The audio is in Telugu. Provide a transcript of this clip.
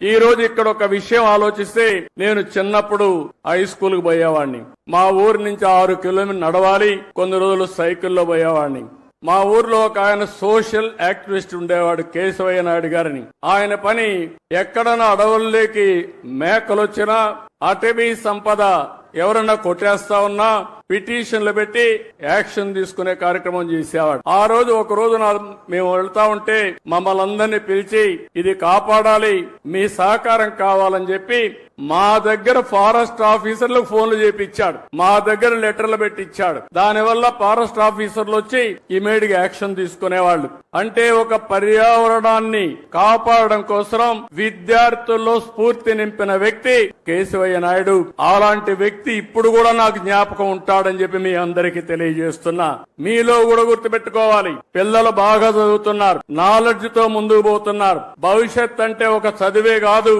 ఈ రోజు ఇక్కడ ఒక విషయం ఆలోచిస్తే నేను చిన్నప్పుడు హై స్కూల్కు పోయేవాడిని మా ఊరి నుంచి ఆరు కిలోమీటర్ నడవాలి కొన్ని రోజులు సైకిల్లో పోయేవాడిని మా ఊర్లో ఒక ఆయన సోషల్ యాక్టివిస్ట్ ఉండేవాడు కేశవయ్య నాయుడు గారిని. ఆయన పని ఎక్కడన్నా అడవుల్లోకి మేకలు వచ్చినా అటవీ సంపద ఎవరన్నా కొట్టేస్తా ఉన్నా పిటిషన్లు పెట్టి యాక్షన్ తీసుకునే కార్యక్రమం చేసేవాడు. ఆ రోజు ఒక రోజు మేము వెళ్తా ఉంటే మమ్మల్ని అందరినీ పిలిచి ఇది కాపాడాలి మీ సహకారం కావాలని చెప్పి మా దగ్గర ఫారెస్ట్ ఆఫీసర్లకు ఫోన్లు చేపించాడు మా దగ్గర లెటర్లు పెట్టి ఇచ్చాడు దానివల్ల ఫారెస్ట్ ఆఫీసర్లు వచ్చి ఇమీడియట్గా యాక్షన్ తీసుకునేవాళ్ళు. అంటే ఒక పర్యావరణాన్ని కాపాడడం కోసం విద్యార్థుల్లో స్ఫూర్తి నింపిన వ్యక్తి కేశవయ్య నాయుడు. అలాంటి వ్యక్తి ఇప్పుడు కూడా నాకు జ్ఞాపకం ఉంటాడు. ఉన్నాడని చెప్పి మీ అందరికీ తెలియజేస్తున్నా. మీలో కూడా గుర్తుపెట్టుకోవాలి. పిల్లలు బాగా చదువుతున్నారు. నాలెడ్జ్తో ముందుకు పోతున్నారు. భవిష్యత్ అంటే ఒక చదివే కాదు.